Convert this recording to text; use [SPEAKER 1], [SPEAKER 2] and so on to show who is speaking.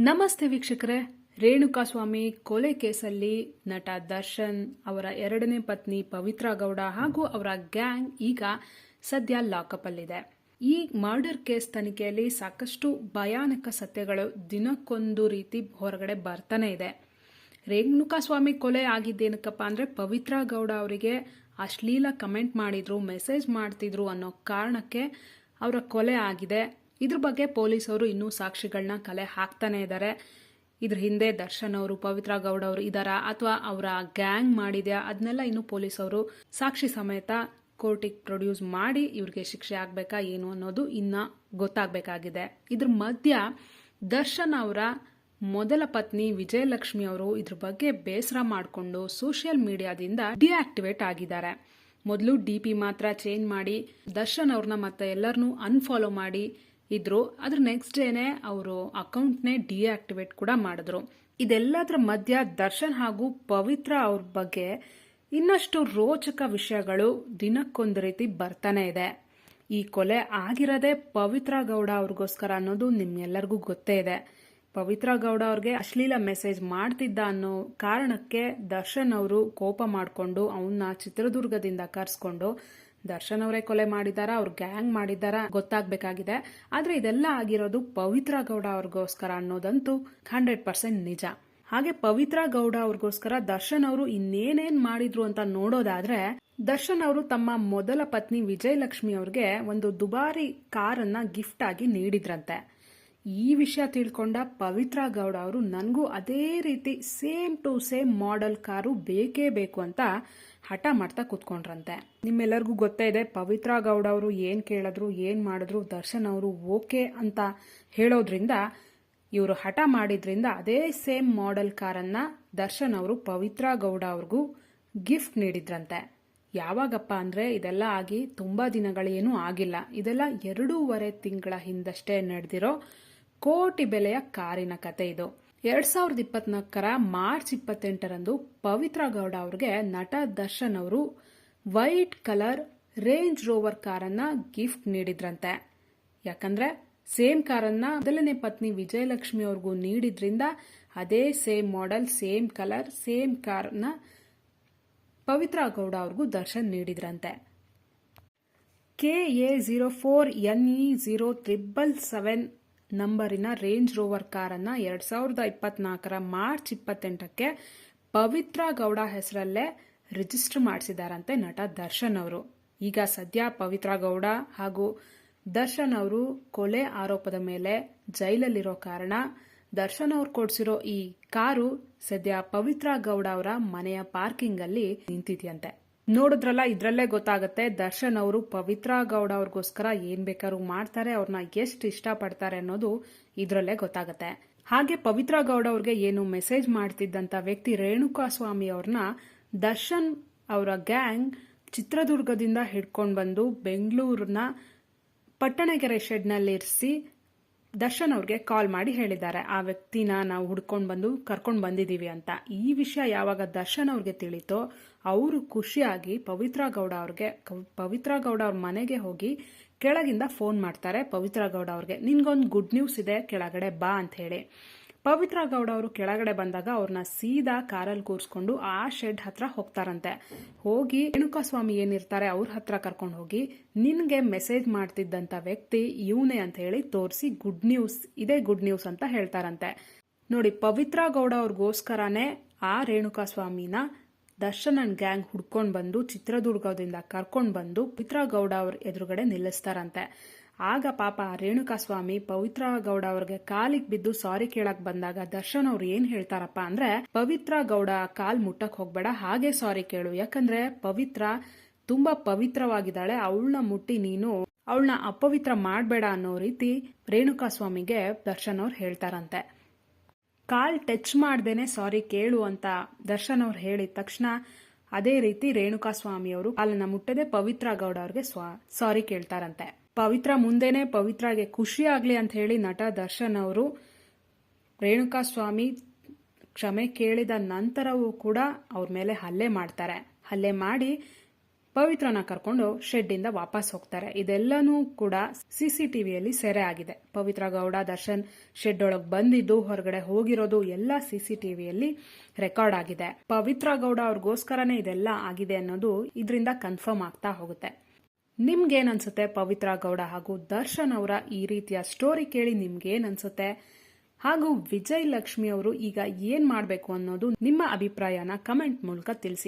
[SPEAKER 1] ನಮಸ್ತೆ ವೀಕ್ಷಕರೇ. ರೇಣುಕಾಸ್ವಾಮಿ ಕೊಲೆ ಕೇಸಲ್ಲಿ ನಟ ದರ್ಶನ್ ಅವರ ಎರಡನೇ ಪತ್ನಿ ಪವಿತ್ರ ಗೌಡ ಹಾಗೂ ಅವರ ಗ್ಯಾಂಗ್ ಈಗ ಸದ್ಯ ಲಾಕಪ್ ಅಲ್ಲಿದೆ. ಈ ಮರ್ಡರ್ ಕೇಸ್ ತನಿಖೆಯಲ್ಲಿ ಸಾಕಷ್ಟು ಭಯಾನಕ ಸತ್ಯಗಳು ದಿನಕ್ಕೊಂದು ರೀತಿ ಹೊರಗಡೆ ಬರ್ತಾನೆ ಇದೆ. ರೇಣುಕಾಸ್ವಾಮಿ ಕೊಲೆ ಆಗಿದ್ದೇನಕ್ಕಪ್ಪ ಅಂದ್ರೆ ಪವಿತ್ರ ಗೌಡ ಅವರಿಗೆ ಅಶ್ಲೀಲ ಕಮೆಂಟ್ ಮಾಡಿದ್ರು, ಮೆಸೇಜ್ ಮಾಡ್ತಿದ್ರು ಅನ್ನೋ ಕಾರಣಕ್ಕೆ ಅವರ ಕೊಲೆ ಆಗಿದೆ. ಇದ್ರ ಬಗ್ಗೆ ಪೊಲೀಸರು ಇನ್ನೂ ಸಾಕ್ಷಿಗಳನ್ನ ಕಲೆ ಹಾಕ್ತಾನೆ ಇದ್ದಾರೆ ಇದ್ರ ಹಿಂದೆ ದರ್ಶನ್ ಅವರು, ಪವಿತ್ರ ಗೌಡ ಅವರು ಇದ್ದಾರಾ ಅಥವಾ ಅವರ ಗ್ಯಾಂಗ್ ಮಾಡಿದ್ಯಾ? ಅದನ್ನೆಲ್ಲ ಇನ್ನು ಪೊಲೀಸರು ಸಾಕ್ಷಿ ಸಮೇತ ಕೋರ್ಟಿಗೆ ಪ್ರೊಡ್ಯೂಸ್ ಮಾಡಿ ಇವ್ರಿಗೆ ಶಿಕ್ಷೆ ಆಗ್ಬೇಕಾ ಏನು ಅನ್ನೋದು ಇನ್ನ ಗೊತ್ತಾಗಬೇಕಾಗಿದೆ. ಇದ್ರ ಮಧ್ಯ ದರ್ಶನ್ ಅವರ ಮೊದಲ ಪತ್ನಿ ವಿಜಯಲಕ್ಷ್ಮಿ ಅವರು ಇದ್ರ ಬಗ್ಗೆ ಬೇಸರ ಮಾಡಿಕೊಂಡು ಸೋಷಿಯಲ್ ಮೀಡಿಯಾದಿಂದ ಡಿಆಕ್ಟಿವೇಟ್ ಆಗಿದ್ದಾರೆ. ಮೊದಲು ಡಿ ಪಿ ಮಾತ್ರ ಚೇಂಜ್ ಮಾಡಿ ದರ್ಶನ್ ಅವ್ರನ್ನ ಮತ್ತೆ ಎಲ್ಲರನ್ನೂ ಅನ್ಫಾಲೋ ಮಾಡಿ ಇದ್ರು. ಅದ್ರ ನೆಕ್ಸ್ಟ್ ಡೇನೆ ಅವರು ಅಕೌಂಟ್ನೇ ಡಿಆಕ್ಟಿವೇಟ್ ಕೂಡ ಮಾಡಿದ್ರು. ಇದೆಲ್ಲದರ ಮಧ್ಯ ದರ್ಶನ್ ಹಾಗೂ ಪವಿತ್ರ ಅವ್ರ ಬಗ್ಗೆ ಇನ್ನಷ್ಟು ರೋಚಕ ವಿಷಯಗಳು ದಿನಕ್ಕೊಂದು ರೀತಿ ಬರ್ತಾನೆ ಇದೆ. ಈ ಕೊಲೆ ಆಗಿರೋದೇ ಪವಿತ್ರ ಗೌಡ ಅವ್ರಿಗೋಸ್ಕರ ಅನ್ನೋದು ನಿಮ್ಗೆಲ್ಲರಿಗೂ ಗೊತ್ತೇ ಇದೆ. ಪವಿತ್ರ ಗೌಡ ಅವ್ರಿಗೆ ಅಶ್ಲೀಲ ಮೆಸೇಜ್ ಮಾಡ್ತಿದ್ದ ಅನ್ನೋ ಕಾರಣಕ್ಕೆ ದರ್ಶನ್ ಅವರು ಕೋಪ ಮಾಡಿಕೊಂಡು ಅವನ್ನ ಚಿತ್ರದುರ್ಗದಿಂದ ಕರ್ಸ್ಕೊಂಡು ದರ್ಶನ್ ಅವರೇ ಕೊಲೆ ಮಾಡಿದಾರ, ಅವ್ರ ಗ್ಯಾಂಗ್ ಮಾಡಿದಾರ ಗೊತ್ತಾಗ್ಬೇಕಾಗಿದೆ. ಆದ್ರೆ ಇದೆಲ್ಲ ಆಗಿರೋದು ಪವಿತ್ರ ಗೌಡ ಅವ್ರಿಗೋಸ್ಕರ ಅನ್ನೋದಂತೂ ಹಂಡ್ರೆಡ್ ಪರ್ಸೆಂಟ್ ನಿಜ. ಹಾಗೆ ಪವಿತ್ರ ಗೌಡ ಅವ್ರಿಗೋಸ್ಕರ ದರ್ಶನ್ ಅವರು ಇನ್ನೇನೇನ್ ಮಾಡಿದ್ರು ಅಂತ ನೋಡೋದಾದ್ರೆ, ದರ್ಶನ್ ಅವರು ತಮ್ಮ ಮೊದಲ ಪತ್ನಿ ವಿಜಯಲಕ್ಷ್ಮಿ ಅವ್ರಿಗೆ ಒಂದು ದುಬಾರಿ ಕಾರನ್ನ ಗಿಫ್ಟ್ ಆಗಿ ನೀಡಿದ್ರಂತೆ. ಈ ವಿಷಯ ತಿಳ್ಕೊಂಡ ಪವಿತ್ರ ಗೌಡ ಅವರು, ನನಗೂ ಅದೇ ರೀತಿ same to same model car ಬೇಕೇ ಬೇಕು ಅಂತ ಹಠ ಮಾಡ್ತಾ ಕೂತ್ಕೊಂಡ್ರಂತೆ. ನಿಮ್ಮೆಲ್ಲರಿಗೂ ಗೊತ್ತೇ ಇದೆ, ಪವಿತ್ರ ಗೌಡ ಅವರು ಏನು ಕೇಳಿದ್ರು, ಏನು ಮಾಡಿದ್ರು, ದರ್ಶನ್ ಅವರು ಓಕೆ ಅಂತ ಹೇಳೋದ್ರಿಂದ, ಇವರು ಹಠ ಮಾಡಿದ್ರಿಂದ ಅದೇ ಸೇಮ್ ಮಾಡೆಲ್ ಕಾರನ್ನ ದರ್ಶನ್ ಅವರು ಪವಿತ್ರ ಗೌಡ ಅವ್ರಿಗೂ ಗಿಫ್ಟ್ ನೀಡಿದ್ರಂತೆ. ಯಾವಾಗಪ್ಪ ಅಂದ್ರೆ ಇದೆಲ್ಲ ಆಗಿ ತುಂಬಾ ದಿನಗಳೇನೂ ಆಗಿಲ್ಲ. ಇದೆಲ್ಲ ಎರಡೂವರೆ ತಿಂಗಳ ಹಿಂದಷ್ಟೇ ನಡೆದಿರೋ ಕೋಟಿ ಬೆಲೆಯ ಕಾರಿನ ಕತೆ ಇದು. ಎರಡ್ ಸಾವಿರದ ಇಪ್ಪತ್ನಾಲ್ಕರ ಮಾರ್ಚ್ ಇಪ್ಪತ್ತೆಂಟರಂದು ಪವಿತ್ರ ಗೌಡ ಅವ್ರಿಗೆ ನಟ ದರ್ಶನ್ ಅವರು ವೈಟ್ ಕಲರ್ ರೇಂಜ್ ರೋವರ್ ಕಾರನ್ನ ಗಿಫ್ಟ್ ನೀಡಿದ್ರಂತೆ. ಯಾಕಂದ್ರೆ ಸೇಮ್ ಕಾರನ್ನ ಮೊದಲನೇ ಪತ್ನಿ ವಿಜಯಲಕ್ಷ್ಮಿ ಅವ್ರಿಗೂ ನೀಡಿದ್ರಿಂದ ಅದೇ same model same colour, same ಕಾರ್ನ ಪವಿತ್ರ ಗೌಡ ಅವ್ರಿಗೂ Darshan ನೀಡಿದ್ರಂತೆ. K A zero four N E zero triple seven ನಂಬರಿನ Range Rover ಕಾರನ್ನ ಎರಡ್ ಸಾವಿರದ ಇಪ್ಪತ್ನಾಲ್ಕರ ಮಾರ್ಚ್ ಇಪ್ಪತ್ತೆಂಟಕ್ಕೆ ಪವಿತ್ರ ಗೌಡ ಹೆಸರಲ್ಲೇ ರಿಜಿಸ್ಟರ್ ಮಾಡಿಸಿದಾರಂತೆ ನಟ ದರ್ಶನ್ ಅವರು. ಈಗ ಸದ್ಯ ಪವಿತ್ರ ಗೌಡ ಹಾಗೂ ದರ್ಶನ್ ಅವರು ಕೊಲೆ ಆರೋಪದ ಮೇಲೆ ಜೈಲಲ್ಲಿರೋ ಕಾರಣ ದರ್ಶನ್ ಅವ್ರು ಕೊಡಿಸಿರೋ ಈ ಕಾರು ಸದ್ಯ ಪವಿತ್ರ ಗೌಡ ಅವರ ಮನೆಯ ಪಾರ್ಕಿಂಗ್ ಅಲ್ಲಿ ನಿಂತಿದೆಯಂತೆ. ನೋಡಿದ್ರಲ್ಲ, ಇದ್ರಲ್ಲೇ ಗೊತ್ತಾಗುತ್ತೆ. ದರ್ಶನ್ ಅವರು ಪವಿತ್ರ ಗೌಡ ಅವ್ರಿಗೋಸ್ಕರ ಏನ್ ಬೇಕಾದ್ರೂ ಮಾಡ್ತಾರೆ ಅವ್ರನ್ನ ಎಷ್ಟು ಇಷ್ಟಪಡ್ತಾರೆ ಅನ್ನೋದು ಇದ್ರಲ್ಲೇ ಗೊತ್ತಾಗುತ್ತೆ. ಹಾಗೆ ಪವಿತ್ರ ಗೌಡ ಅವ್ರಿಗೆ ಏನು ಮೆಸೇಜ್ ಮಾಡ್ತಿದ್ದಂತ ವ್ಯಕ್ತಿ ರೇಣುಕಾ ಸ್ವಾಮಿ ಅವ್ರನ್ನ ದರ್ಶನ್ ಅವರ ಗ್ಯಾಂಗ್ ಚಿತ್ರದುರ್ಗದಿಂದ ಹಿಡ್ಕೊಂಡು ಬಂದು ಬೆಂಗಳೂರಿನ ಪಟ್ಟಣಗೆರೆ ಶೆಡ್ನಲ್ಲಿ ಇರಿಸಿ ದರ್ಶನ್ ಅವ್ರಿಗೆ ಕಾಲ್ ಮಾಡಿ ಹೇಳಿದ್ದಾರೆ. ಆ ವ್ಯಕ್ತಿನ ನಾವು ಹುಡ್ಕೊಂಡು ಬಂದು, ಕರ್ಕೊಂಡು ಬಂದಿದ್ದೀವಿ ಅಂತ. ಈ ವಿಷಯ ಯಾವಾಗ ದರ್ಶನ್ ಅವ್ರಿಗೆ ತಿಳಿತೋ, ಅವರು ಖುಷಿಯಾಗಿ ಪವಿತ್ರ ಗೌಡ ಅವ್ರಿಗೆ ಪವಿತ್ರ ಗೌಡ ಅವ್ರ ಮನೆಗೆ ಹೋಗಿ ಕೆಳಗಿಂದ ಫೋನ್ ಮಾಡ್ತಾರೆ ಪವಿತ್ರ ಗೌಡ ಅವ್ರಿಗೆ. ನಿನ್ಗೊಂದು ಗುಡ್ ನ್ಯೂಸ್ ಇದೆ, ಕೆಳಗಡೆ ಬಾ ಅಂತ ಹೇಳಿ. ಪವಿತ್ರ ಗೌಡ ಅವರು ಕೆಳಗಡೆ ಬಂದಾಗ ಅವ್ರನ್ನ ಸೀದಾ ಕಾರಲ್ಲಿ ಕೂರಿಸ್ಕೊಂಡು ಆ ಶೆಡ್ ಹತ್ರ ಹೋಗ್ತಾರಂತೆ. ಹೋಗಿ, ರೇಣುಕಾಸ್ವಾಮಿ ಏನಿರ್ತಾರೆ ಅವ್ರ ಹತ್ರ ಕರ್ಕೊಂಡು ಹೋಗಿ, ನಿನ್ಗೆ ಮೆಸೇಜ್ ಮಾಡ್ತಿದ್ದಂತ ವ್ಯಕ್ತಿ ಇವನೇ ಅಂತ ಹೇಳಿ ತೋರಿಸಿ ಗುಡ್ ನ್ಯೂಸ್ ಇದೇ ಗುಡ್ ನ್ಯೂಸ್ ಅಂತ ಹೇಳ್ತಾರಂತೆ. ನೋಡಿ, ಪವಿತ್ರ ಗೌಡ ಅವ್ರಿಗೋಸ್ಕರನೇ ಆ ರೇಣುಕಾಸ್ವಾಮಿನ ದರ್ಶನ್ ಅಂಡ್ ಗ್ಯಾಂಗ್ ಹುಡ್ಕೊಂಡು ಬಂದು ಚಿತ್ರದುರ್ಗದಿಂದ ಕರ್ಕೊಂಡು ಬಂದು ಪವಿತ್ರ ಗೌಡ ಅವ್ರ ಎದುರುಗಡೆ ನಿಲ್ಲಿಸ್ತಾರಂತೆ. ಆಗ ಪಾಪ ರೇಣುಕಾಸ್ವಾಮಿ ಪವಿತ್ರ ಗೌಡ ಅವ್ರಿಗೆ ಕಾಲಿಗೆ ಬಿದ್ದು ಸಾರಿ ಕೇಳಕ್ ಬಂದಾಗ ದರ್ಶನ್ ಅವ್ರು ಏನ್ ಹೇಳ್ತಾರಪ್ಪ ಅಂದ್ರೆ, ಪವಿತ್ರ ಗೌಡ ಕಾಲ್ ಮುಟ್ಟಕ್ ಹೋಗ್ಬೇಡ, ಹಾಗೆ ಸಾರಿ ಕೇಳು. ಯಾಕಂದ್ರೆ ಪವಿತ್ರ ತುಂಬಾ ಪವಿತ್ರವಾಗಿದ್ದಾಳೆ. ಅವಳನ್ನ ಮುಟ್ಟಿ ನೀನು ಅವಳನ್ನ ಅಪವಿತ್ರ ಮಾಡಬೇಡ ಅನ್ನೋ ರೀತಿ ರೇಣುಕಾಸ್ವಾಮಿಗೆ ದರ್ಶನ್ ಅವ್ರು ಹೇಳ್ತಾರಂತೆ. ಕಾಲ್ ಟಚ್ ಮಾಡ್ದೇನೆ ಸಾರಿ ಕೇಳು ಅಂತ ದರ್ಶನ್ ಅವ್ರು ಹೇಳಿದ ತಕ್ಷಣ ಅದೇ ರೀತಿ ರೇಣುಕಾಸ್ವಾಮಿ ಅವರು ಕಾಲನ್ನ ಮುಟ್ಟದೆ ಪವಿತ್ರ ಗೌಡ ಅವ್ರಿಗೆ ಸಾರಿ ಕೇಳ್ತಾರಂತೆ. ಪವಿತ್ರ ಮುಂದೆನೆ ಪವಿತ್ರಗೆ ಖುಷಿ ಆಗ್ಲಿ ಅಂತ ಹೇಳಿ ನಟ ದರ್ಶನ್ ಅವರು ರೇಣುಕಾ ಸ್ವಾಮಿ ಕ್ಷಮೆ ಕೇಳಿದ ನಂತರವೂ ಕೂಡ ಅವ್ರ ಮೇಲೆ ಹಲ್ಲೆ ಮಾಡ್ತಾರೆ. ಹಲ್ಲೆ ಮಾಡಿ ಪವಿತ್ರನ ಕರ್ಕೊಂಡು ಶೆಡ್ ಇಂದ ವಾಪಸ್ ಹೋಗ್ತಾರೆ. ಇದೆಲ್ಲನೂ ಕೂಡ ಸಿಸಿಟಿವಿಯಲ್ಲಿ ಸೆರೆ ಆಗಿದೆ. ಪವಿತ್ರ ಗೌಡ, ದರ್ಶನ್ ಶೆಡ್ ಒಳಗೆ ಬಂದಿದ್ದು, ಹೊರಗಡೆ ಹೋಗಿರೋದು ಎಲ್ಲ ಸಿಸಿಟಿವಿಯಲ್ಲಿ ರೆಕಾರ್ಡ್ ಆಗಿದೆ. ಪವಿತ್ರ ಗೌಡ ಅವ್ರಿಗೋಸ್ಕರನೇ ಇದೆಲ್ಲ ಆಗಿದೆ ಅನ್ನೋದು ಇದರಿಂದ ಕನ್ಫರ್ಮ್ ಆಗ್ತಾ ಹೋಗುತ್ತೆ. ನಿಮ್ಗೇನ್ ಅನ್ಸುತ್ತೆ ಪವಿತ್ರ ಗೌಡ ಹಾಗೂ ದರ್ಶನ್ ಅವರ ಈ ರೀತಿಯ ಸ್ಟೋರಿ ಕೇಳಿ ನಿಮ್ಗೇನ್ ಅನ್ಸುತ್ತೆ ಹಾಗೂ ವಿಜಯ್ ಲಕ್ಷ್ಮಿ ಅವರು ಈಗ ಏನ್ ಮಾಡಬೇಕು ಅನ್ನೋದು ನಿಮ್ಮ ಅಭಿಪ್ರಾಯನ ಕಮೆಂಟ್ ಮೂಲಕ ತಿಳಿಸಿ.